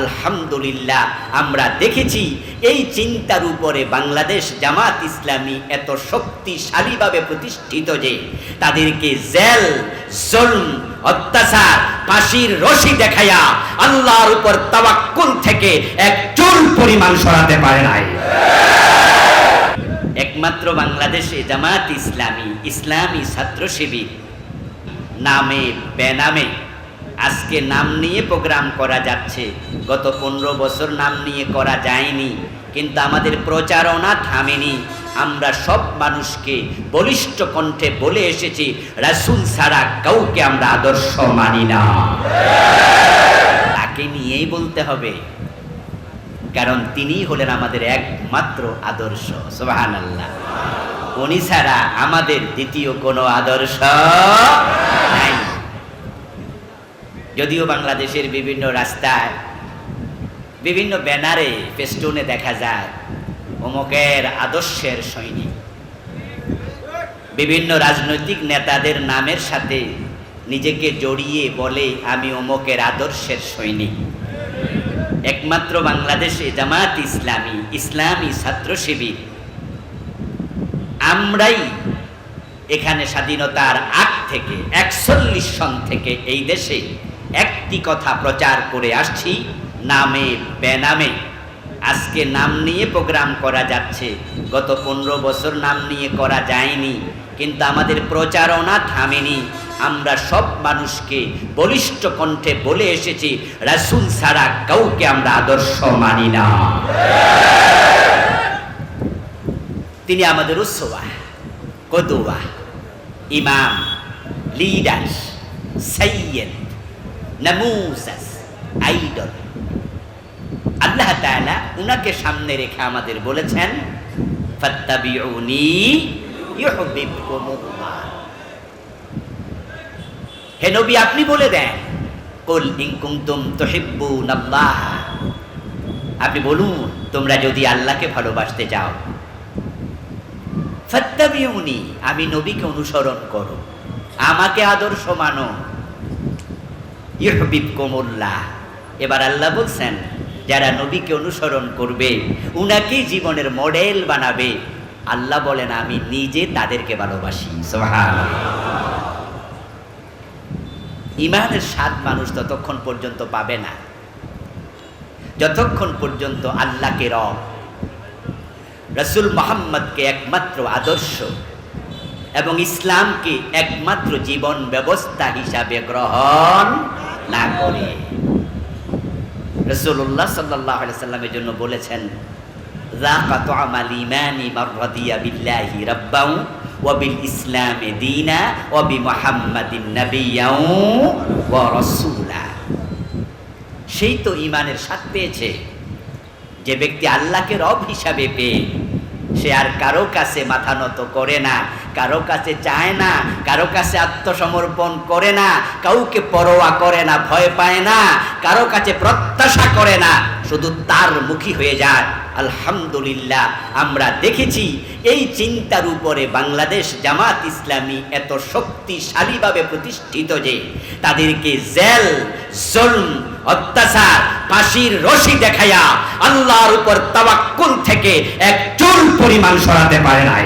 আলহামদুলিল্লাহ, আমরা দেখেছি এই চিন্তার উপরে বাংলাদেশ জামাত ইসলামী এত শক্তিশালীভাবে প্রতিষ্ঠিত যে তাদেরকে জেল, জুলম, অত্যাচার, ফাঁসির রশি দেখাইয়া আল্লাহর উপর তাবাক্কুল থেকে এক চুল পরিমাণ সরাতে পারে নাই। একমাত্র বাংলাদেশে জামাত ইসলামী ইসলামী ছাত্র নামে, বেনামে আজকে নাম নিয়ে প্রোগ্রাম করা যাচ্ছে। গত পনেরো বছর নাম নিয়ে করা যায়নি, কিন্তু আমাদের প্রচারণা থামেনি। আমরা সব মানুষকে বলিষ্ঠ কণ্ঠে বলে এসেছি, রাসুল ছাড়া কাউকে আমরা আদর্শ মানি না। তাকে নিয়েই বলতে হবে, কারণ তিনি হলেন আমাদের একমাত্র আদর্শ। সোহান আল্লাহ উনি ছাড়া আমাদের দ্বিতীয় কোনো আদর্শ যদিও বাংলাদেশের বিভিন্ন রাস্তায়, বিভিন্ন ব্যানারে, ফেস্টুনে দেখা যায় অমুকের আদর্শের সৈনিক। বিভিন্ন রাজনৈতিক নেতাদের নামের সাথে নিজেকে জড়িয়ে বলে, আমি অমুকের আদর্শের সৈনিক। একমাত্র বাংলাদেশে জামাত ইসলামী ইসলামী ছাত্র শিবির। আমরাই এখানে স্বাধীনতার আগ থেকে, একচল্লিশ সন থেকে এই দেশে একটি কথা প্রচার করে আসছি, নামে বেনামে। আজকে নাম নিয়ে প্রোগ্রাম করা যাচ্ছে। গত পনেরো বছর নাম নিয়ে করা যায়নি, কিন্তু আমাদের প্রচারণা থামেনি। আমরা সব মানুষকে বলিষ্ঠ কণ্ঠে বলে এসেছি, রাসুল ছাড়া কাউকে আমরা আদর্শ মানি না। তিনি আমাদের উৎসবা, কদুয়া, ইমাম লিডার সৈয়দ নমুসাস, আইডল। আল্লাহ তাআলা উনাকে সামনে রেখে আমাদের বলেছেন, ফাত্তাবিউনি ইউহিব্বুকুমুল্লাহ। হে নবী, আপনি বলে দেন, কুল ইন কুনতুম তুহিব্বুনাল্লাহ। আপনি বলুন, তোমরা যদি আল্লাহকে ভালোবাসতে চাও। ফাত্তাবিউনি, আমি নবীকে অনুসরণ করো। আমাকে আদর্শ মানো। ইহবিবকুমুল্লাহ এবার আল্লাহ বলছেন, যারা নবীকে অনুসরণ করবে, উনাকেই জীবনের মডেল বানাবে। আল্লাহ বলেন, আমি নিজে তাদেরকে ভালোবাসি। ইমানের স্বাদ মানুষ ততক্ষণ পর্যন্ত পাবে না। যতক্ষণ পর্যন্ত আল্লাহকে রব, রসুল মোহাম্মদকে একমাত্র আদর্শ এবং ইসলামকে একমাত্র জীবন ব্যবস্থা হিসাবে গ্রহণ না করে। রসুল্লাহ সাল্লাহ সাল্লামের জন্য বলেছেন সেই তো ইমানের স্বাদ পেয়েছে, যে ব্যক্তি আল্লাহকে রব হিসাবে পেয়ে সে আর কারও কাছে মাথা নত করে না, কারও কাছে চায় না, কারও কাছে আত্মসমর্পণ করে না, কাউকে পরোয়া করে না, ভয় পায় না, কারও কাছে প্রত্যাশা করে না, শুধু তার মুখী হয়ে যায়। আলহামদুলিল্লাহ, আমরা দেখেছি এই চিন্তার উপরে বাংলাদেশ জামাত ইসলামী এত শক্তিশালীভাবে প্রতিষ্ঠিত যে তাদেরকে জেল, জুলম অত্যাচার ফাঁসির রশি দেখাইয়া আল্লাহর উপর তাওয়াক্কুল থেকে এক চুল পরিমাণ সরাতে পারে নাই।